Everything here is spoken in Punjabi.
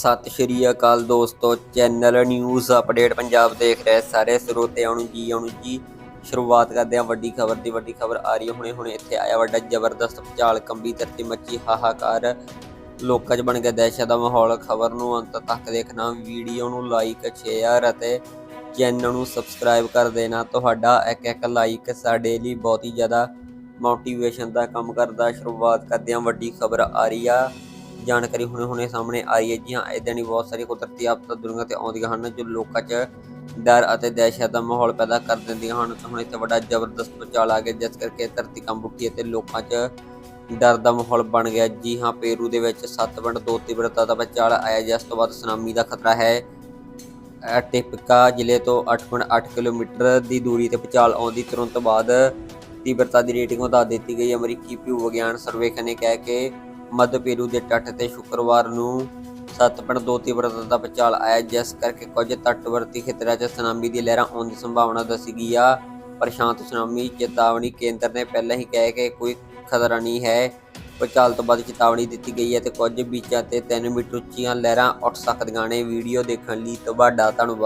ਸਤਿ ਸ਼੍ਰੀ ਅਕਾਲ ਦੋਸਤੋ, ਚੈਨਲ ਨਿਊਜ਼ ਅਪਡੇਟ ਪੰਜਾਬ ਦੇਖ ਰਹੇ ਸਾਰੇ ਸਰੋਤਿਆਂ ਨੂੰ ਜੀ ਆਉਣ ਜੀ। ਸ਼ੁਰੂਆਤ ਕਰਦੇ ਹਾਂ ਵੱਡੀ ਖਬਰ ਦੀ, ਵੱਡੀ ਖਬਰ ਆ ਰਹੀ ਹੈ। ਹੁਣੇ ਹੁਣੇ ਇੱਥੇ ਆਇਆ ਵੱਡਾ ਜ਼ਬਰਦਸਤ ਭੁਚਾਲ, ਕੰਬੀ ਧਰਤੀ ਮੱਚੀ, ਹਾਹਾਕਾਰ। ਲੋਕਾਂ 'ਚ ਬਣ ਗਿਆ ਦਹਿਸ਼ਤ ਦਾ ਮਾਹੌਲ। ਖਬਰ ਨੂੰ ਅੰਤ ਤੱਕ ਦੇਖਣਾ, ਵੀਡੀਓ ਨੂੰ ਲਾਈਕ ਸ਼ੇਅਰ ਅਤੇ ਚੈਨਲ ਨੂੰ ਸਬਸਕ੍ਰਾਈਬ ਕਰ ਦੇਣਾ। ਤੁਹਾਡਾ ਇੱਕ ਇੱਕ ਲਾਈਕ ਸਾਡੇ ਲਈ ਬਹੁਤ ਹੀ ਜ਼ਿਆਦਾ ਮੋਟੀਵੇਸ਼ਨ ਦਾ ਕੰਮ ਕਰਦਾ। ਸ਼ੁਰੂਆਤ ਕਰਦੇ ਹਾਂ ਵੱਡੀ ਖਬਰ ਆ ਰਹੀ ਆ। ਜਾਣਕਾਰੀ ਹੁਣੇ ਹੁਣੇ ਸਾਹਮਣੇ ਆਈ ਹੈ ਜੀ। ਹਾਂ ਇਦਾਂ ਦੀ ਬਹੁਤ ਸਾਰੀ ਕੁਦਰਤੀ ਆਫਤਾਂ ਦੁਨੀਆ ਤੇ ਆਉਂਦੀਆਂ ਹਨ ਜੋ ਲੋਕਾਂ 'ਚ ਡਰ ਅਤੇ ਦਹਿਸ਼ਤ ਦਾ ਮਾਹੌਲ ਪੈਦਾ ਕਰ ਦਿੰਦੀਆਂ ਹਨ। ਹੁਣ ਇੱਥੇ ਵੱਡਾ ਜ਼ਬਰਦਸਤ ਭੂਚਾਲ ਆ ਗਿਆ, ਜਿਸ ਕਰਕੇ ਧਰਤੀ ਕੰਬ ਉੱਠੀ ਅਤੇ ਲੋਕਾਂ 'ਚ ਡਰ ਦਾ ਮਾਹੌਲ ਬਣ ਗਿਆ। ਜੀ ਹਾਂ, ਪੇਰੂ ਦੇ ਵਿੱਚ 7.2 ਤੀਬਰਤਾ ਦਾ ਭੁਚਾਲ ਆਇਆ, ਜਿਸ ਤੋਂ ਬਾਅਦ ਸੁਨਾਮੀ ਦਾ ਖਤਰਾ ਹੈ। ਅਹ ਟਿਪਕਾ ਜ਼ਿਲ੍ਹੇ ਤੋਂ 8.8 ਕਿਲੋਮੀਟਰ ਦੀ ਦੂਰੀ ਤੇ ਭੂਚਾਲ ਆਉਣ ਦੀ ਤੁਰੰਤ ਬਾਅਦ ਤੀਬਰਤਾ ਦੀ ਰੇਟਿੰਗ ਵਧਾ ਦਿੱਤੀ ਗਈ। ਅਮਰੀਕੀ ਭੂ ਵਿਗਿਆਨ ਸਰਵੇਖਣ ਨੇ ਕਿਹਾ ਕਿ ਮੱਧ ਪੇਰੂ ਦੇ ਤੱਟ ਤੇ ਸ਼ੁੱਕਰਵਾਰ ਨੂੰ 7.2 ਤੀਬਰਤਾ ਦਾ ਭੂਚਾਲ ਆਇਆ, ਜਿਸ ਕਰਕੇ ਕੁਝ ਤੱਟਵਰਤੀ ਖੇਤਰਾਂ 'ਚ ਸੁਨਾਮੀ ਦੀ ਲਹਿਰਾਂ ਆਉਣ ਦੀ ਸੰਭਾਵਨਾ ਦੱਸੀ ਗਈ ਆ। ਪ੍ਰਸ਼ਾਂਤ ਸੁਨਾਮੀ ਚੇਤਾਵਨੀ ਕੇਂਦਰ ਨੇ ਪਹਿਲਾਂ ਹੀ ਕਹਿ ਕੇ ਕੋਈ ਖਤਰਾ ਨਹੀਂ ਹੈ। ਭੂਚਾਲ ਤੋਂ ਬਾਅਦ ਚੇਤਾਵਨੀ ਦਿੱਤੀ ਗਈ ਹੈ ਤੇ ਕੁਝ ਬੀਚਾਂ ਤੇ 3 ਮੀਟਰ ਉੱਚੀਆਂ ਲਹਿਰਾਂ ਉੱਠ ਸਕਦੀਆਂ ਨੇ। ਵੀਡੀਓ ਦੇਖਣ ਲਈ ਤੁਹਾਡਾ ਧੰਨਵਾਦ।